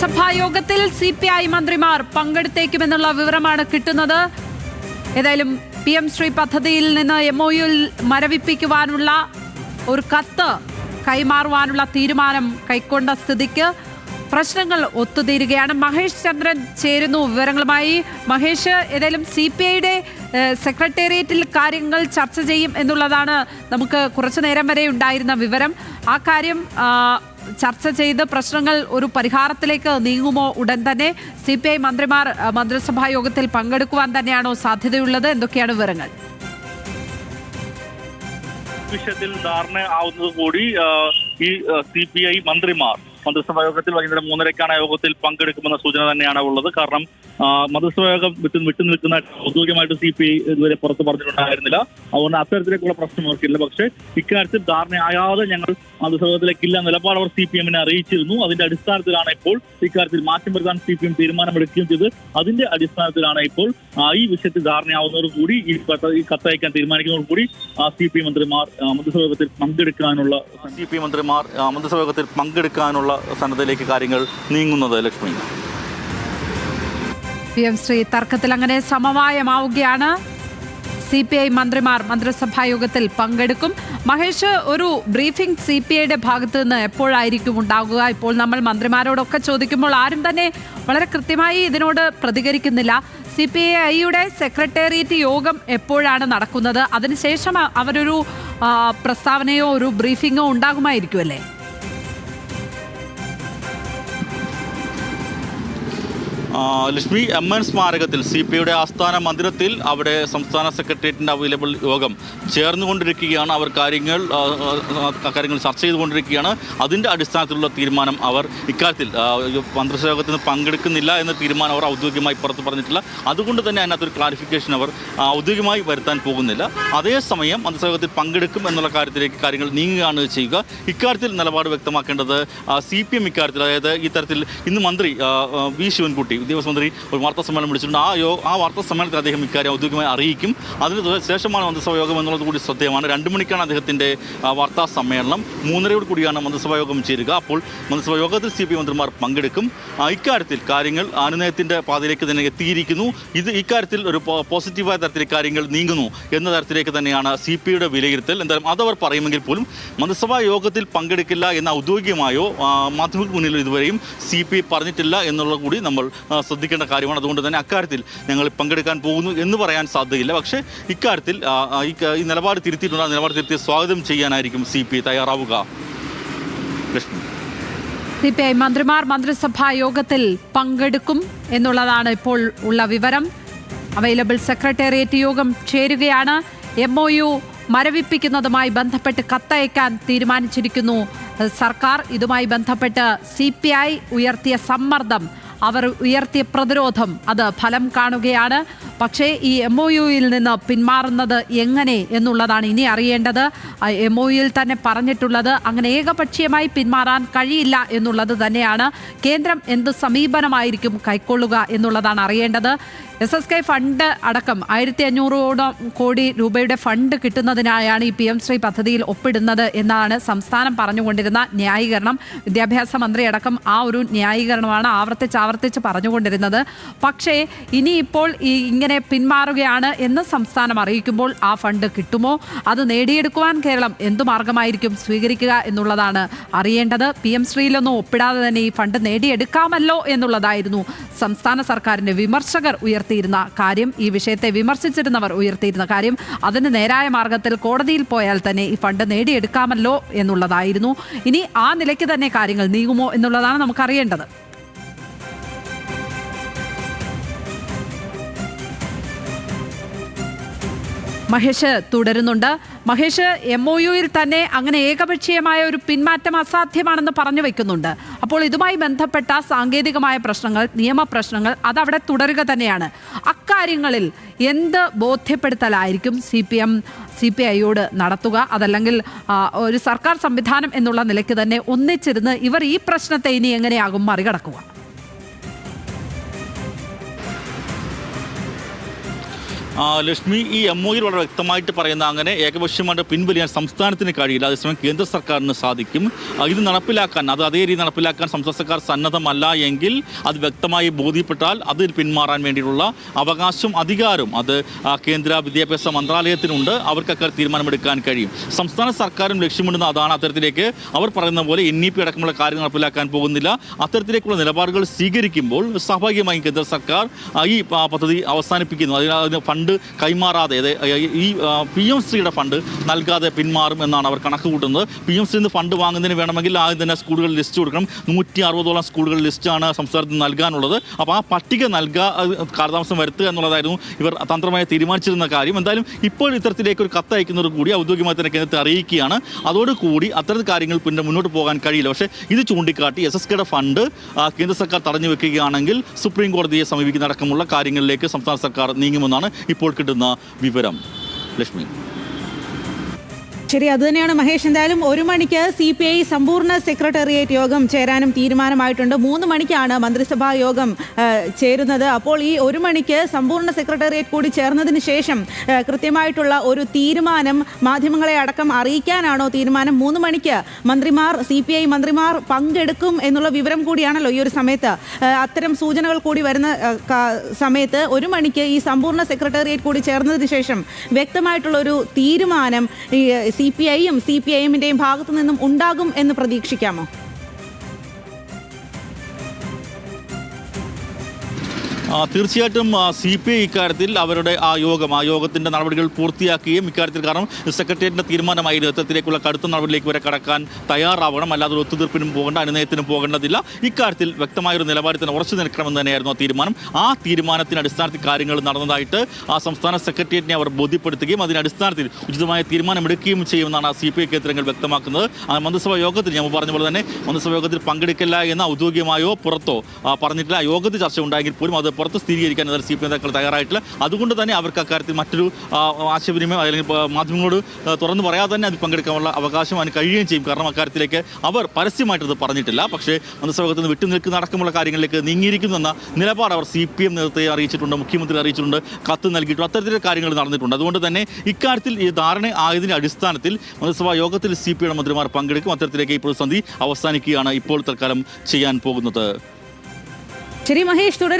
മന്ത്രിസഭാ യോഗത്തിൽ C P I മന്ത്രിമാർ പങ്കെടുത്തേക്കുമെന്നുള്ള വിവരമാണ് കിട്ടുന്നത്. ഏതായാലും പി എം ശ്രീ പദ്ധതിയിൽ നിന്ന് എം ഒ മരവിപ്പിക്കുവാനുള്ള ഒരു കത്ത് കൈമാറുവാനുള്ള തീരുമാനം കൈക്കൊണ്ട സ്ഥിതിക്ക് പ്രശ്നങ്ങൾ ഒത്തുതീരുകയാണ്. മഹേഷ് ചന്ദ്രൻ ചേരുന്നു വിവരങ്ങളുമായി. മഹേഷ് ഏതായാലും സി പി ഐയുടെ സെക്രട്ടേറിയറ്റിൽ കാര്യങ്ങൾ ചർച്ച ചെയ്യും എന്നുള്ളതാണ് നമുക്ക് കുറച്ചു നേരം വരെ ഉണ്ടായിരുന്ന വിവരം. ആ കാര്യം ചർച്ച ചെയ്ത് പ്രശ്നങ്ങൾ ഒരു പരിഹാരത്തിലേക്ക് നീങ്ങുമോ ഉടൻ തന്നെ സി പി ഐ മന്ത്രിമാർ മന്ത്രിസഭാ യോഗത്തിൽ പങ്കെടുക്കുവാൻ തന്നെയാണോ സാധ്യതയുള്ളത്? എന്തൊക്കെയാണ് വിവരങ്ങൾ? വിഷയത്തിൽ ധാരണ ആവുന്നത് കൂടി ഈ സി പി ഐ മന്ത്രിമാർ മന്ത്രിസഭാ യോഗത്തിൽ വൈകുന്നേരം മൂന്നരക്കാണ് യോഗത്തിൽ പങ്കെടുക്കുമെന്ന സൂചന തന്നെയാണ് ഉള്ളത്. കാരണം യോഗം വിട്ടു വിട്ടു നിൽക്കുന്ന ഔദ്യോഗികമായിട്ട് സി പി ഐ ഇതുവരെ പുറത്ത് പറഞ്ഞിട്ടുണ്ടായിരുന്നില്ല. അതുകൊണ്ട് അത്തരത്തിലേക്കുള്ള പ്രശ്നം അവർക്കില്ല. പക്ഷേ ഇക്കാര്യത്തിൽ ധാരണയാകാതെ ഞങ്ങൾ മന്ത്രിസഭയിലേക്കില്ല നിലപാട് അവർ സി പി എമ്മിനെ അറിയിച്ചിരുന്നു. അതിന്റെ അടിസ്ഥാനത്തിലാണ് ഇപ്പോൾ ഇക്കാര്യത്തിൽ മാറ്റം വരുത്താൻ സി പി എം തീരുമാനമെടുക്കുകയും ചെയ്ത് അതിന്റെ അടിസ്ഥാനത്തിലാണ് ഇപ്പോൾ ഈ വിഷയത്തിൽ ധാരണയാവുന്നവർ കൂടി ഈ കത്തയക്കാൻ തീരുമാനിക്കുന്നവർ കൂടി സി പി മന്ത്രിമാർ മന്ത്രിസഭയോഗത്തിൽ പങ്കെടുക്കാനുള്ള സി പി മന്ത്രിമാർ മന്ത്രിസഭയോഗത്തിൽ പങ്കെടുക്കാനുള്ള സന്നദ്ധയിലേക്ക് കാര്യങ്ങൾ നീങ്ങുന്നത് ലക്ഷ്മി? പി എം ശ്രീ തർക്കത്തിൽ അങ്ങനെ സമവായമാവുകയാണ്. സി പി ഐ മന്ത്രിമാർ മന്ത്രിസഭാ യോഗത്തിൽ പങ്കെടുക്കും. മഹേഷ് ഒരു ബ്രീഫിംഗ് സി പി ഐയുടെ ഭാഗത്ത് നിന്ന് എപ്പോഴായിരിക്കും ഉണ്ടാകുക ഇപ്പോൾ നമ്മൾ മന്ത്രിമാരോടൊക്കെ ചോദിക്കുമ്പോൾ ആരും തന്നെ വളരെ കൃത്യമായി ഇതിനോട് പ്രതികരിക്കുന്നില്ല. സി പി ഐയുടെ സെക്രട്ടേറിയറ്റ് യോഗം എപ്പോഴാണ് നടക്കുന്നത്? അതിനുശേഷം അവരൊരു പ്രസ്താവനയോ ഒരു ബ്രീഫിങ്ങോ ഉണ്ടാകുമായിരിക്കുമല്ലേ ലക്ഷ്മി എം എൻ സ്മാരകത്തിൽ സി പി ഐയുടെ ആസ്ഥാന മന്ദിരത്തിൽ അവിടെ സംസ്ഥാന സെക്രട്ടേറിയറ്റിന്റെ അവൈലബിൾ യോഗം ചേർന്നുകൊണ്ടിരിക്കുകയാണ്. അവർ കാര്യങ്ങൾ കാര്യങ്ങൾ ചർച്ച ചെയ്തുകൊണ്ടിരിക്കുകയാണ്. അതിന്റെ അടിസ്ഥാനത്തിലുള്ള തീരുമാനം അവർ ഇക്കാര്യത്തിൽ ആ, ഒരു മന്ത്രിസഭാ യോഗത്തിൽ നിന്ന് പങ്കെടുക്കുന്നില്ല എന്ന തീരുമാനം അവർ ഔദ്യോഗികമായി പുറത്ത് പറഞ്ഞിട്ടില്ല. അതുകൊണ്ട് തന്നെ അതിനകത്തൊരു ക്ലാരിഫിക്കേഷൻ അവർ ഔദ്യോഗികമായി വരുത്താൻ പോകുന്നില്ല. അതേസമയം മന്ത്രിസഭാ യോഗത്തിൽ പങ്കെടുക്കും എന്നുള്ള കാര്യത്തിലേക്ക് കാര്യങ്ങൾ നീങ്ങുകയാണ് ചെയ്യുക. ഇക്കാര്യത്തിൽ നിലപാട് വ്യക്തമാക്കേണ്ടത് സി പി എം ഇക്കാര്യത്തിൽ അതായത് ഈ തരത്തിൽ ഇന്ന് മന്ത്രി വി ശിവൻകുട്ടി വിദ്യാഭ്യാസ മന്ത്രി ഒരു വാർത്താ സമ്മേളനം വിളിച്ചിട്ടുണ്ട്. ആ യോ ആ വാർത്താ സമ്മേളനത്തിൽ അദ്ദേഹം ഇക്കാര്യം ഔദ്യോഗികമായി അറിയിക്കും. അതിന് ശേഷമാണ് മന്ത്രിസഭാ യോഗം എന്നുള്ളത് കൂടി ശ്രദ്ധേയമാണ്. രണ്ട് മണിക്കാണ് അദ്ദേഹത്തിന്റെ വാർത്താ സമ്മേളനം. മൂന്നരയോട് കൂടിയാണ് മന്ത്രിസഭാ യോഗം ചേരുക. അപ്പോൾ മന്ത്രിസഭാ യോഗത്തിൽ സി പി മന്ത്രിമാർ പങ്കെടുക്കും. ഇക്കാര്യത്തിൽ കാര്യങ്ങൾ അനുനയത്തിന്റെ പാതയിലേക്ക് തന്നെ എത്തിയിരിക്കുന്നു. ഇത് ഇക്കാര്യത്തിൽ ഒരു പോസിറ്റീവായ തരത്തിൽ കാര്യങ്ങൾ നീങ്ങുന്നു എന്ന തരത്തിലേക്ക് തന്നെയാണ് സി പി യുടെ വിലയിരുത്തൽ. എന്തായാലും അതവർ പറയുമെങ്കിൽ പോലും മന്ത്രിസഭാ യോഗത്തിൽ പങ്കെടുക്കില്ല എന്ന ഔദ്യോഗികമായോ മാധ്യമങ്ങൾക്ക് മുന്നിൽ ഇതുവരെയും സി പി പറഞ്ഞിട്ടില്ല എന്നുള്ളത് കൂടി നമ്മൾ ശ്രദ്ധിക്കേണ്ട കാര്യമാണ്. അതുകൊണ്ട് തന്നെ അക്കാര്യത്തിൽ ഞങ്ങൾ പങ്കെടുക്കാൻ പോകുന്നു എന്ന് പറയാൻ സാധ്യതയില്ല. പക്ഷേ ഇക്കാര്യത്തിൽ ഈ നിലപാട് തിരുത്തിയിട്ടുണ്ട്. ആ നിലപാട് തിരുത്തി സ്വാഗതം ചെയ്യാനായിരിക്കും സി പി തയ്യാറാവുക. ലക്ഷ്മി സി പി ഐ മന്ത്രിമാർ മന്ത്രിസഭാ യോഗത്തിൽ പങ്കെടുക്കും എന്നുള്ളതാണ് ഇപ്പോൾ ഉള്ള വിവരം. അവൈലബിൾ സെക്രട്ടേറിയറ്റ് യോഗം ചേരുകയാണ്. എം ഒ യു മരവിപ്പിക്കുന്നതുമായി ബന്ധപ്പെട്ട് കത്തയക്കാൻ തീരുമാനിച്ചിരിക്കുന്നു. സർക്കാർ ഇതുമായി ബന്ധപ്പെട്ട് സി പി ഐ ഉയർത്തിയ സമ്മർദ്ദം. അവർ ഉയർത്തിയ പ്രതിരോധം അത് ഫലം കാണുകയാണ്. പക്ഷേ ഈ എം ഒ യുയിൽ നിന്ന് പിന്മാറുന്നത് എങ്ങനെ എന്നുള്ളതാണ് ഇനി അറിയേണ്ടത്. എം ഒ യുയിൽ തന്നെ പറഞ്ഞിട്ടുള്ളത് അങ്ങനെ ഏകപക്ഷീയമായി പിന്മാറാൻ കഴിയില്ല എന്നുള്ളത് തന്നെയാണ്. കേന്ദ്രം എന്ത് സമീപനമായിരിക്കും കൈക്കൊള്ളുക എന്നുള്ളതാണ് അറിയേണ്ടത്. എസ് എസ് കെ ഫണ്ട് അടക്കം ആയിരത്തി അഞ്ഞൂറോളം കോടി രൂപയുടെ ഫണ്ട് കിട്ടുന്നതിനായാണ് ഈ പി എം ശ്രീ പദ്ധതിയിൽ ഒപ്പിടുന്നത് എന്നാണ് സംസ്ഥാനം പറഞ്ഞുകൊണ്ടിരുന്ന ന്യായീകരണം. വിദ്യാഭ്യാസ മന്ത്രി അടക്കം ആ ഒരു ന്യായീകരണമാണ് ആവർത്തിച്ച് ആവർത്തിച്ച് പറഞ്ഞുകൊണ്ടിരുന്നത്. പക്ഷേ ഇനിയിപ്പോൾ ഈ ഇങ്ങനെ പിന്മാറുകയാണ് എന്ന് സംസ്ഥാനം അറിയിക്കുമ്പോൾ ആ ഫണ്ട് കിട്ടുമോ? അത് നേടിയെടുക്കുവാൻ കേരളം എന്തു മാർഗമായിരിക്കും സ്വീകരിക്കുക എന്നുള്ളതാണ് അറിയേണ്ടത്. പി എം ശ്രീയിലൊന്നും ഒപ്പിടാതെ തന്നെ ഈ ഫണ്ട് നേടിയെടുക്കാമല്ലോ എന്നുള്ളതായിരുന്നു സംസ്ഥാന സർക്കാരിന്റെ വിമർശകർ ഉയർത്തിയിരുന്ന കാര്യം ഈ വിഷയത്തെ വിമർശിച്ചിരുന്നവർ ഉയർത്തിയിരുന്ന കാര്യം അതിന് നേരായ മാർഗത്തിൽ കോടതിയിൽ പോയാൽ തന്നെ ഈ ഫണ്ട് നേടിയെടുക്കാമല്ലോ എന്നുള്ളതായിരുന്നു. ഇനി ആ നിലയ്ക്ക് തന്നെ കാര്യങ്ങൾ നീങ്ങുമോ എന്നുള്ളതാണ് നമുക്കറിയേണ്ടത്. മഹേഷ് തുടരുന്നുണ്ട്. മഹേഷ് എം ഒ യുയിൽ തന്നെ അങ്ങനെ ഏകപക്ഷീയമായ ഒരു പിന്മാറ്റം അസാധ്യമാണെന്ന് പറഞ്ഞു വെക്കുന്നുണ്ട്. അപ്പോൾ ഇതുമായി ബന്ധപ്പെട്ട സാങ്കേതികമായ പ്രശ്നങ്ങൾ നിയമ പ്രശ്നങ്ങൾ അതവിടെ തുടരുക തന്നെയാണ്. അക്കാര്യങ്ങളിൽ എന്ത് ബോധ്യപ്പെടുത്തലായിരിക്കും C P M C P ഐയോട് നടത്തുക? അതല്ലെങ്കിൽ ഒരു സർക്കാർ സംവിധാനം എന്നുള്ള നിലയ്ക്ക് തന്നെ ഒന്നിച്ചിരുന്ന് ഇവർ ഈ പ്രശ്നത്തെ ഇനി എങ്ങനെയാകും മറികടക്കുക? ലക്ഷ്മി ഈ എം ഒയിൽ വളരെ വ്യക്തമായിട്ട് പറയുന്ന അങ്ങനെ ഏകപക്ഷീയമായിട്ട് പിൻവലിയാൻ സംസ്ഥാനത്തിന് കഴിയില്ല. അതേസമയം കേന്ദ്ര സർക്കാരിന് സാധിക്കും. ഇത് നടപ്പിലാക്കാൻ അത് അതേ രീതി നടപ്പിലാക്കാൻ സംസ്ഥാന സർക്കാർ സന്നദ്ധമല്ല എങ്കിൽ അത് വ്യക്തമായി ബോധ്യപ്പെട്ടാൽ അതിൽ പിന്മാറാൻ വേണ്ടിയിട്ടുള്ള അവകാശം അധികാരം അത് കേന്ദ്ര വിദ്യാഭ്യാസ മന്ത്രാലയത്തിനുണ്ട്. അവർക്കൊക്കെ തീരുമാനമെടുക്കാൻ കഴിയും. സംസ്ഥാന സർക്കാരും ലക്ഷ്യമിടുന്ന അതാണ് അത്തരത്തിലേക്ക് അവർ പറയുന്ന പോലെ എൻ ഇ പി അടക്കമുള്ള കാര്യങ്ങൾ നടപ്പിലാക്കാൻ പോകുന്നില്ല. അത്തരത്തിലേക്കുള്ള നിലപാടുകൾ സ്വീകരിക്കുമ്പോൾ സ്വാഭാവികമായും കേന്ദ്ര സർക്കാർ ഈ പദ്ധതി അവസാനിപ്പിക്കുന്നു. അതിന് അതിന് ഫണ്ട് കൈമാറാതെ ഈ പി എം ശ്രീയുടെ ഫണ്ട് നൽകാതെ പിന്മാറും എന്നാണ് അവർ കണക്ക് കൂട്ടുന്നത് പി എം സിന്ന് ഫണ്ട് വാങ്ങുന്നതിന് വേണമെങ്കിൽ ആദ്യം തന്നെ സ്കൂളുകൾ ലിസ്റ്റ് കൊടുക്കണം. നൂറ്റി അറുപതോളം സ്കൂളുകൾ ലിസ്റ്റാണ് സംസ്ഥാനത്ത് നൽകാനുള്ളത്. അപ്പോൾ ആ പട്ടിക നൽകാ കാലതാമസം വരുത്തുക എന്നുള്ളതായിരുന്നു ഇവർ തന്ത്രമായി തീരുമാനിച്ചിരുന്ന കാര്യം. എന്തായാലും ഇപ്പോൾ ഇത്തരത്തിലേക്ക് ഒരു കത്ത് അയക്കുന്നത് കൂടി ഔദ്യോഗികമായി തന്നെ കേന്ദ്രത്തെ അറിയിക്കുകയാണ്. അതോടുകൂടി അത്തരം കാര്യങ്ങൾ പിന്നെ മുന്നോട്ട് പോകാൻ കഴിയില്ല. പക്ഷേ ഇത് ചൂണ്ടിക്കാട്ടി എസ് എസ് കെയുടെ ഫണ്ട് കേന്ദ്ര സർക്കാർ തടഞ്ഞു വെക്കുകയാണെങ്കിൽ സുപ്രീം കോടതിയെ സമീപിക്കുന്ന അടക്കമുള്ള കാര്യങ്ങളിലേക്ക് സംസ്ഥാന സർക്കാർ നീങ്ങുമെന്നാണ് ഇപ്പോൾ കിട്ടുന്ന വിവരം. ലക്ഷ്മി. ശരി അതുതന്നെയാണ് മഹേഷ്. എന്തായാലും ഒരു മണിക്ക് സി പി ഐ സമ്പൂർണ സെക്രട്ടേറിയറ്റ് യോഗം ചേരാനും തീരുമാനമായിട്ടുണ്ട്. മൂന്ന് മണിക്കാണ് മന്ത്രിസഭാ യോഗം ചേരുന്നത്. അപ്പോൾ ഈ ഒരു മണിക്ക് സമ്പൂർണ സെക്രട്ടേറിയറ്റ് കൂടി ചേർന്നതിന് ശേഷം കൃത്യമായിട്ടുള്ള ഒരു തീരുമാനം മാധ്യമങ്ങളെ അടക്കം അറിയിക്കാനാണോ തീരുമാനം? മൂന്ന് മണിക്ക് മന്ത്രിമാർ സി പി ഐ മന്ത്രിമാർ പങ്കെടുക്കും എന്നുള്ള വിവരം കൂടിയാണല്ലോ ഈ ഒരു സമയത്ത്. അത്തരം സൂചനകൾ കൂടി വരുന്ന സമയത്ത് ഒരു മണിക്ക് ഈ സമ്പൂർണ സെക്രട്ടേറിയറ്റ് കൂടി ചേർന്നതിന് ശേഷം വ്യക്തമായിട്ടുള്ള ഒരു തീരുമാനം ഈ സി പി ഐയും സി പി ഐ എമ്മിന്റെയും ഭാഗത്തു നിന്നും ഉണ്ടാകും എന്ന് പ്രതീക്ഷിക്കാമോ? തീർച്ചയായിട്ടും സി പി ഐ ഇക്കാര്യത്തിൽ അവരുടെ ആ യോഗം ആ യോഗത്തിന്റെ നടപടികൾ പൂർത്തിയാക്കുകയും ഇക്കാര്യത്തിൽ കാരണം സെക്രട്ടേറിയറ്റിന്റെ തീരുമാനമായിരുന്നു എത്തത്തിലേക്കുള്ള കടുത്ത നടപടിയിലേക്ക് വരെ കടക്കാൻ തയ്യാറാവണം. അല്ലാതെ ഒരു ഒത്തുതീർപ്പിനും പോകേണ്ട അനുനയത്തിനും പോകേണ്ടതില്ല. ഇക്കാര്യത്തിൽ വ്യക്തമായൊരു നിലപാടത്തിന് ഉറച്ചു നിൽക്കണമെന്ന് തന്നെയായിരുന്നു ആ തീരുമാനം. ആ തീരുമാനത്തിന്റെ അടിസ്ഥാനത്തിൽ കാര്യങ്ങൾ നടന്നതായിട്ട് ആ സംസ്ഥാന സെക്രട്ടേറിയറ്റിനെ അവർ ബോധ്യപ്പെടുത്തുകയും അതിന്റെ അടിസ്ഥാനത്തിൽ ഉചിതമായ തീരുമാനമെടുക്കുകയും ചെയ്യുമെന്നാണ് സി പി ഐ കേന്ദ്രങ്ങൾ വ്യക്തമാക്കുന്നത്. മന്ത്രിസഭാ യോഗത്തിൽ ഞാൻ പറഞ്ഞ പോലെ തന്നെ മന്ത്രിസഭാ യോഗത്തിൽ പങ്കെടുക്കില്ല എന്ന് ഔദ്യോഗികമായോ പുറത്തോ പറഞ്ഞിട്ടില്ല. യോഗത്തിൽ ചർച്ച ഉണ്ടായെങ്കിൽ പോലും അത് പുറത്ത് സ്ഥിരീകരിക്കാൻ അതായത് സി പി നേതാക്കൾ തയ്യാറായിട്ടില്ല. അതുകൊണ്ട് തന്നെ അവർക്ക് അക്കാര്യത്തിൽ മറ്റൊരു ആശയവിനിമയം അല്ലെങ്കിൽ മാധ്യമങ്ങളോട് തുറന്നു പറയാതെ തന്നെ അത് പങ്കെടുക്കാനുള്ള അവകാശം അതിന് കഴിയുകയും ചെയ്യും. കാരണം അക്കാര്യത്തിലേക്ക് അവർ പരസ്യമായിട്ടത് പറഞ്ഞിട്ടില്ല. പക്ഷേ മന്ത്രിസഭകത്ത് നിന്ന് വിട്ടുനിൽക്കുന്ന അടക്കമുള്ള കാര്യങ്ങളിലേക്ക് നീങ്ങിയിരിക്കുന്നു എന്ന നിലപാട് അവർ സി പി എം നേതൃത്വത്തെ അറിയിച്ചിട്ടുണ്ട് മുഖ്യമന്ത്രി അറിയിച്ചിട്ടുണ്ട് കത്ത് നൽകിയിട്ടുണ്ട് അത്തരത്തിലുള്ള കാര്യങ്ങൾ നടന്നിട്ടുണ്ട്. അതുകൊണ്ട് തന്നെ ഇക്കാര്യത്തിൽ ഈ ധാരണ ആയതിന്റെ അടിസ്ഥാനത്തിൽ മന്ത്രിസഭാ യോഗത്തിൽ സി പി ഐയുടെ മന്ത്രിമാർ പങ്കെടുക്കും. അത്തരത്തിലേക്ക് ഈ പ്രതിസന്ധി അവസാനിക്കുകയാണ് ഇപ്പോൾ തൽക്കാലം ചെയ്യാൻ പോകുന്നത്. ശരി മഹേഷ് തുടരും